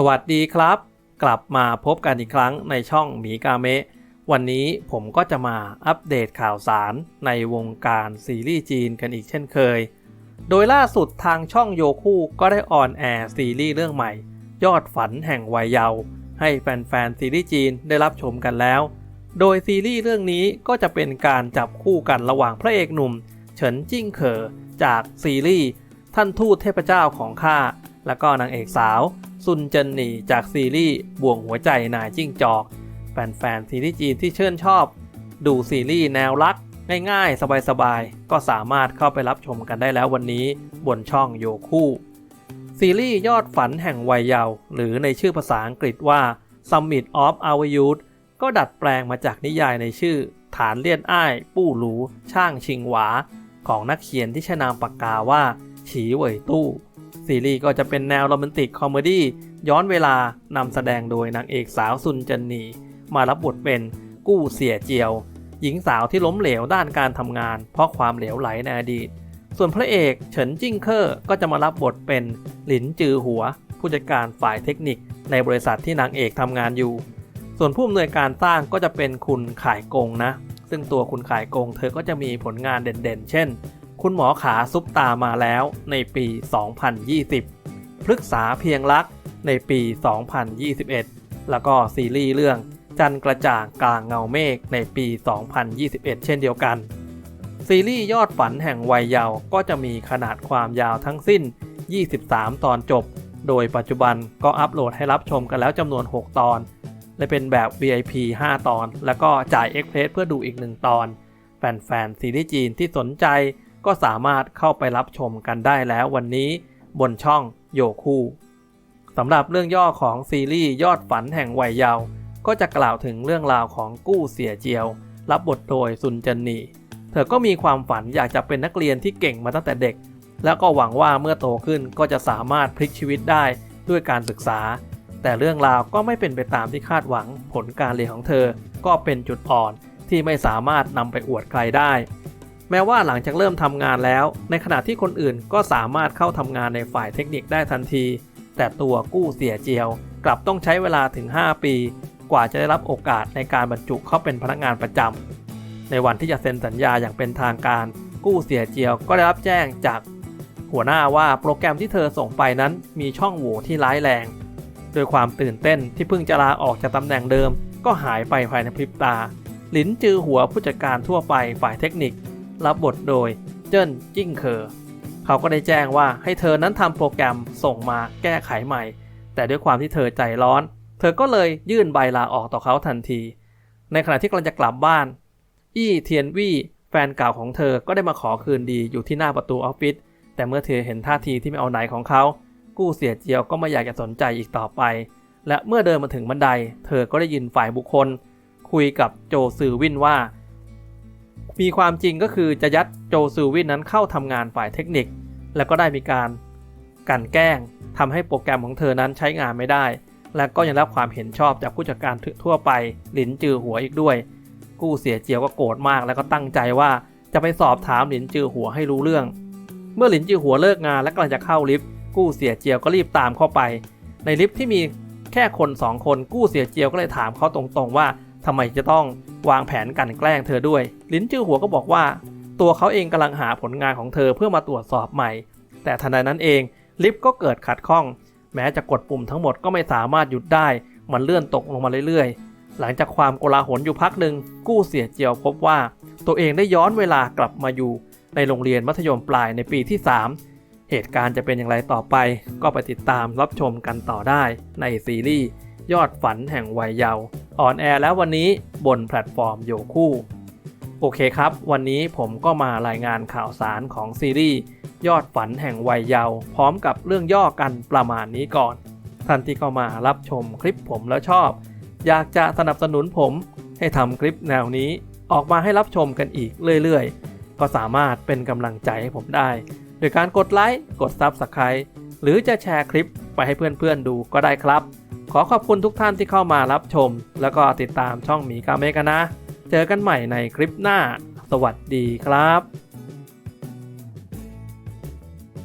สวัสดีครับ กลับมาพบกันอีกครั้งในช่องหมีกาเมะ วันนี้ผมก็จะมาอัปเดตข่าวสารในวงการซีรีส์จีนกันอีกเช่นเคย โดยล่าสุดทางช่องโยคูก็ได้ออนแอร์ซีรีส์เรื่องใหม่ ยอดฝันแห่งวัยเยาว์ให้แฟนๆซีรีส์จีนได้รับชมกันแล้ว โดยซีรีส์เรื่องนี้ก็จะเป็นการจับคู่กันระหว่างพระเอกหนุ่ม เฉินจิ้งเหอจากซีรีส์ท่านทูตเทพเจ้าของข้า แล้วก็นางเอกสาว ซุนเจินหนีจากซีรีส์บ่วงหัวใจนายจิ้งจอก แฟนๆซีรีส์จีนที่ชื่นชอบ ดูซีรีส์แนวรักง่ายๆ สบายๆ ก็สามารถเข้าไปรับชมกันได้แล้ววันนี้บนช่องโยคู่ ซีรีส์ยอดฝันแห่งวัยเยาว์หรือในชื่อภาษาอังกฤษว่า Summit of Our Youth ก็ดัดแปลงมาจากนิยายในชื่อ ฐานเลียนอ้าย ปู้หลูช่างชิงหวา ของนักเขียนที่ใช้นามปากกาว่าฉีเหวยตู้ ซีรีส์ก็จะเป็นแนวโรแมนติกคอมเมดี้ย้อนเวลานำแสดงโดยนางเอกสาวซุนเจันนี มารับบทเป็นกู้เสียเจียว หญิงสาวที่ล้มเหลวด้านการทำงาน เพราะความเหลวไหลในอดีต ส่วนพระเอกเฉินจิ้งเคอร์ก็จะมารับบทเป็นหลินจือหัว ผู้จัดการฝ่ายเทคนิค ในบริษัทที่นางเอกทำงานอยู่ ส่วนผู้อำนวยการสร้างก็จะเป็นคุณขายกงนะ ซึ่งตัวคุณขายกงเธอก็จะมีผลงานเด่นๆ เช่น คุณหมอขาซุปตามาแล้วในปี 2020 พฤกษาเพียงรักในปี 2021 แล้วก็ซีรีส์เรื่องจันกระจ่างกลางเงาเมฆในปี 2021 เช่นเดียวกัน ซีรีส์ยอดฝันแห่งวัยเยาว์ก็จะมีขนาดความยาวทั้งสิ้น 23 ตอนจบ โดยปัจจุบันก็อัปโหลดให้รับชมกันแล้วจำนวน 6 ตอน และเป็นแบบ VIP 5 ตอน แล้วก็จ่าย Express เพื่อดูอีก 1 ตอน แฟนๆซีรีส์จีนที่สนใจ ก็สามารถเข้าไปรับชมกันได้แล้ววันนี้บนช่องโยคูสำหรับเรื่องย่อของซีรีส์ยอดฝันแห่งวัยเยาว์ก็จะกล่าวถึงเรื่องราวของกู้เสียเจียว รับบทโดยซุนเจันนีเธอก็มีความฝันอยากจะเป็นนักเรียนที่เก่งมาตั้งแต่เด็ก แล้วก็หวังว่าเมื่อโตขึ้นก็จะสามารถพลิกชีวิตได้ด้วยการศึกษา แต่เรื่องราวก็ไม่เป็นไปตามที่คาดหวังผลการเรียนของเธอ ก็เป็นจุดอ่อนที่ไม่สามารถนำไปอวดใครได้ แม้ว่าหลังจากเริ่มทำงานแล้ว ในขณะที่คนอื่นก็สามารถเข้าทำงานในฝ่ายเทคนิคได้ทันที แต่ตัวกู้เสียเจียว กลับต้องใช้เวลาถึง 5 ปี กว่าจะได้รับโอกาสในการบรรจุเข้าเป็นพนักงานประจำในวันที่จะเซ็นสัญญาอย่างเป็นทางการ กู้เสียเจียวก็ได้รับแจ้งจากหัวหน้าว่าโปรแกรมที่เธอส่งไปนั้นมีช่องโหว่ที่ร้ายแรง โดยความตื่นเต้นที่เพิ่งจะลาออกจากตำแหน่งเดิม ก็หายไปภายในพริบตา หลินจือหัวผู้จัดการทั่วไปฝ่ายเทคนิค รับบทโดยเจิ้นจิ้งเคอเขาก็ได้แจ้งว่าให้เธอนั้นทำโปรแกรมส่งมาแก้ไขใหม่ แต่ด้วยความที่เธอใจร้อน เธอก็เลยยื่นใบลาออกต่อเขาทันที ในขณะที่กำลังจะกลับบ้าน อี้เทียนวี่แฟนเก่าของเธอก็ได้มาขอคืนดีอยู่ที่หน้าประตูออฟฟิศแต่เมื่อเธอเห็นท่าทีที่ไม่เอาไหนของเขา กู้เสียเจียวก็ไม่อยากจะสนใจอีกต่อไป และเมื่อเดินมาถึงบันได เธอก็ได้ยินฝ่ายบุคคล คุยกับโจซือวินว่า มีความจริงก็คือจะยัดโจซือวินนั้นเข้าทำงานฝ่ายเทคนิค แล้วก็ได้มีการกันแกล้งทำให้โปรแกรมของเธอนั้นใช้งานไม่ได้ และก็ยังรับความเห็นชอบจากผู้จัดการทั่วไปหลินจือหัวอีกด้วย กู้เสียเจียวก็โกรธมากแล้วก็ตั้งใจว่าจะไปสอบถามหลินจือหัวให้รู้เรื่อง เมื่อหลินจือหัวเลิกงานและกำลังจะเข้าลิฟต์กู้เสียเจียวก็รีบตามเข้าไป ในลิฟต์ที่มีแค่คนสองคนกู้เสียเจียวก็เลยถามเขาตรงๆว่า ทำไมจะต้องวางแผนกันแกล้งเธอด้วย ลินจือหัวก็บอกว่า ตัวเขาเองกำลังหาผลงานของเธอเพื่อมาตรวจสอบใหม่ แต่ทันใดนั้นเองลิฟต์ก็เกิดขัดข้อง แม้จะกดปุ่มทั้งหมดก็ไม่สามารถหยุดได้ มันเลื่อนตกลงมาเรื่อยๆ หลังจากความโกลาหลอยู่พักหนึ่งกู้เสียเจียวพบว่า ตัวเองได้ย้อนเวลากลับมาอยู่ ในโรงเรียนมัธยมปลายในปีที่ 3 เหตุการณ์จะเป็นอย่างไรต่อไป ก็ไปติดตามรับชมกันต่อได้ในซีรีส์ ยอดฝันแห่งวัยเยาว์อ่อนแอแล้ววันนี้บนแพลตฟอร์มโยคู่ โอเคครับ วันนี้ผมก็มารายงานข่าวสารของซีรีส์ยอดฝันแห่งวัยเยาว์พร้อมกับเรื่องย่อกันประมาณนี้ก่อน ท่านที่เข้ามารับชมคลิปผมแล้วชอบ อยากจะสนับสนุนผมให้ทำคลิปแนวนี้ออกมาให้รับชมกันอีกเรื่อยๆ ก็สามารถเป็นกำลังใจให้ผมได้โดยการกดไลค์ กด Subscribe หรือจะแชร์คลิปไปให้เพื่อนๆดูก็ได้ครับ ขอขอบคุณทุกท่านที่เข้ามารับชม แล้วก็ติดตามช่องหมีกาเมกันนะ เจอกันใหม่ในคลิปหน้า สวัสดีครับ